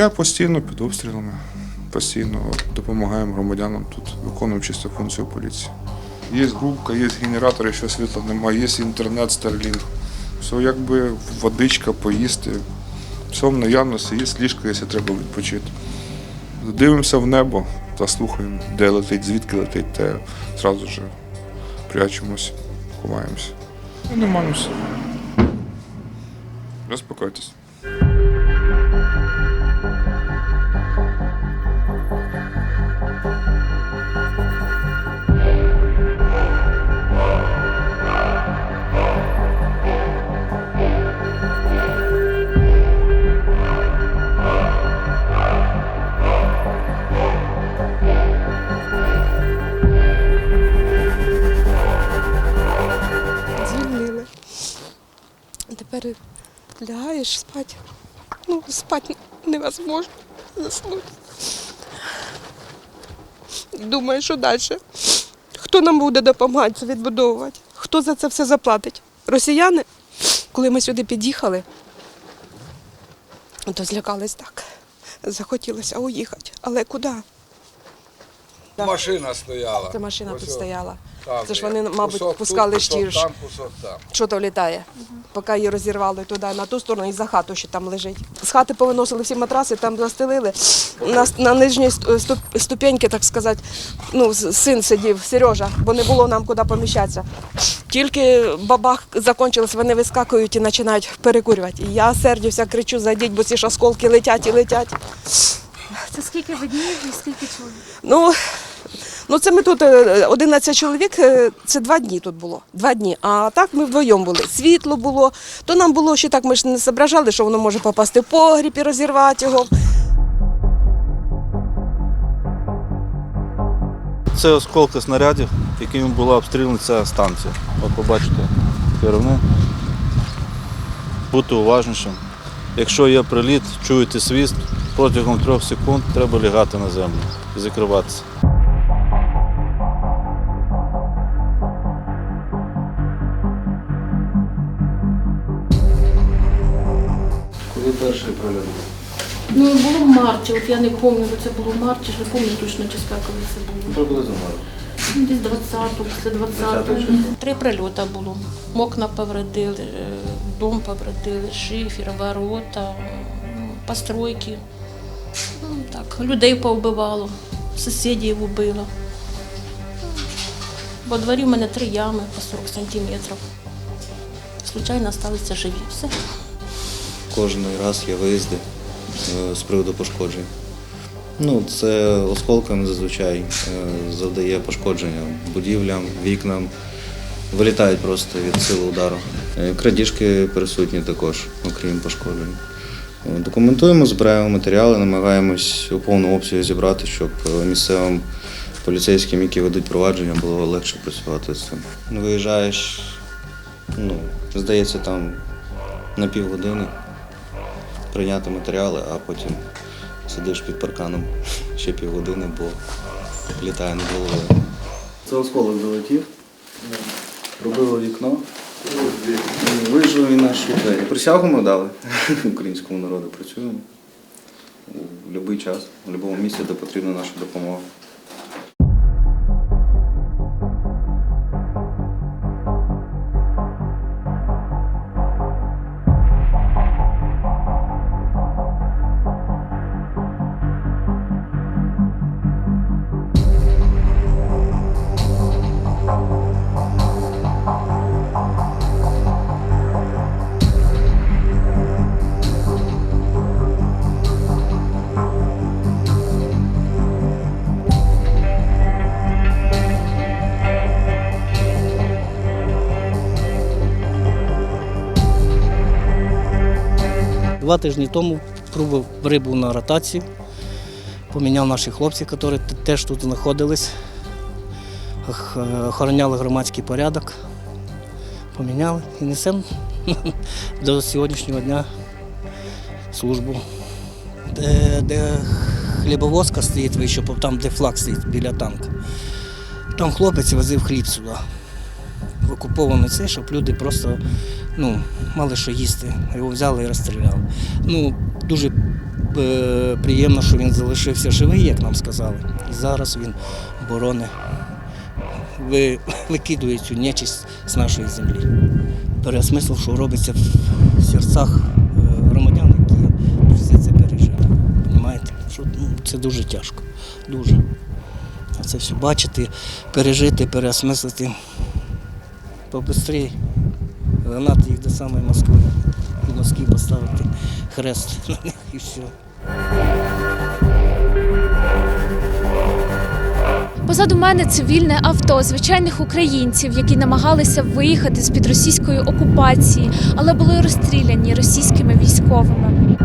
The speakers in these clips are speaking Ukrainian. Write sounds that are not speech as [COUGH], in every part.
Життя постійно під обстрілами. Постійно допомагаємо громадянам тут, виконуємо чисто функцію поліції. Є групка, є генератор, якщо світла немає, є інтернет, Starlink. Все якби водичка, поїсти. Все в наявності, є ліжко, якщо треба відпочити. Дивимося в небо та слухаємо, де летить, звідки летить, те одразу ж прячемось, ховаємося. І нормально все. Заспокойтесь. Лягаєш спати. Ну, спати невозможно. Заснути. Думаю, що далі. Хто нам буде допомагати це відбудовувати? Хто за це все заплатить? Росіяни? Коли ми сюди під'їхали, то злякались так. Захотілося уїхати. Але куди? Так. Машина стояла. Це машина Ось тут стояла. там Це ж вони, мабуть, Кусок пускали тут, штір. Кусок там, кусок там. що то літає, поки її розірвали туди, на ту сторону і за хату, що там лежить. З хати повиносили всі матраси, там застелили. На, на нижній ст- ступ- ступеньки, так сказати, ну, син сидів, Сережа, бо не було нам куди поміщатися. Тільки бабах закінчилось, вони вискакують і починають перекурювати. І я сердюся, кричу, зайдіть, бо ці ж осколки летять і летять. Це скільки ви днів і скільки чоловік? Ну, ну це ми тут е, 11 чоловік, е, це два дні тут було. Два дні. А так ми вдвоєм були. Світло було, то нам було ще так, ми ж не зображали, що воно може попасти в погріб і розірвати його. Це осколки снарядів, якими була обстріляна ця станція. От побачите керівне. Бути уважнішим. Якщо є приліт, чуєте свіст, протягом трьох секунд треба лягати на землю і закриватися. Перший прольот? Ну було в марті, от я не пам'ятаю, бо це було в марті, ж не пам'ятаю точно числа, коли це було. Приблизно март. Ну, Десь 20-го, після 20-го. 20-го числа. Три прильоти було. Окна повредили, е, дом повредили, шифер, ворота, постройки. Ну, так, людей повбивало, сусідів убило. Во дворі в мене три ями по 40 сантиметрів. Случайно залишилися живі. Все. Кожен раз є виїзди е, з приводу пошкоджень. Ну, це осколками зазвичай е, завдає пошкодження будівлям, вікнам, вилітають просто від сили удару. Е, Крадіжки присутні також, окрім пошкоджень. Документуємо, збираємо матеріали, намагаємось у повному обсязі зібрати, щоб місцевим поліцейським, які ведуть провадження, було легше працювати з цим. Виїжджаєш, ну, здається, там на півгодини прийняти матеріали, а потім сидиш під парканом [LAUGHS] ще півгодини, бо літає над головою. Це осколок долетів, робило вікно. Вижив і наш двері. Присягу ми дали [LAUGHS] українському народу. Працюємо у будь-який час, у будь-якому місці, де потрібна наша допомога. Два тижні тому пробував рибу на ротацію. Поміняв наших хлопців, які теж тут знаходились, охороняли громадський порядок. Поміняли і несемо [LAUGHS] до сьогоднішнього дня службу. Де, де хлібовозка стоїть вище, там, де флаг стоїть біля танка. Там хлопець возив хліб сюди. В окупований цей, щоб люди просто ну, мали що їсти. Його взяли і розстріляли. Ну, дуже е, приємно, що він залишився живий, як нам сказали. І зараз він борони викидує цю нечисть з нашої землі. Переосмислив, що робиться в серцях е, громадян, які все це пережили. Понімаєте? Що, ну, це дуже тяжко. Дуже. Це все бачити, пережити, переосмислити. Побистрій гнати їх до самої Москви. В Москві поставити хрест [LAUGHS] на них і все. Позаду мене цивільне авто звичайних українців, які намагалися виїхати з під російської окупації, але були розстріляні російськими військовими.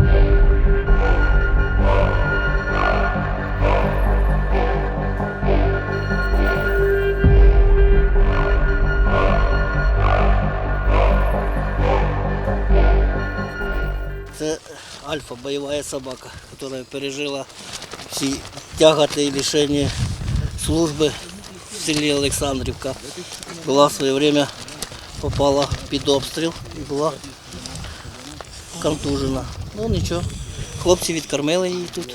Альфа бойова собака, яка пережила всі тяготи і лишення служби в селі Олександрівка. Була в своє время попала під обстріл і була контужена. Ну нічого, хлопці відкормили її тут.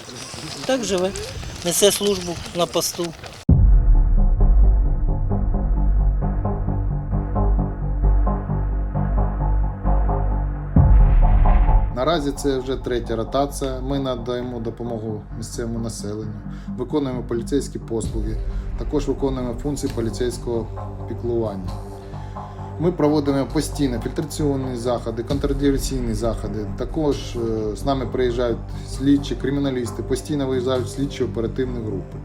Так живе, несе службу на посту. Наразі це вже третя ротація. Ми надаємо допомогу місцевому населенню, виконуємо поліцейські послуги, також виконуємо функції поліцейського піклування. Ми проводимо постійно фільтраційні заходи, контрдиверсійні заходи. Також е, з нами приїжджають слідчі, криміналісти, постійно виїжджають слідчі оперативні групи.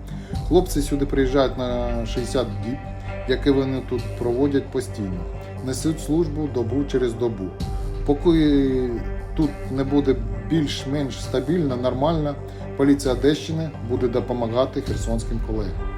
Хлопці сюди приїжджають на 60 діб, які вони тут проводять постійно. Несуть службу добу через добу. Поки тут не буде більш-менш стабільна, нормальна, поліція Одещини буде допомагати херсонським колегам.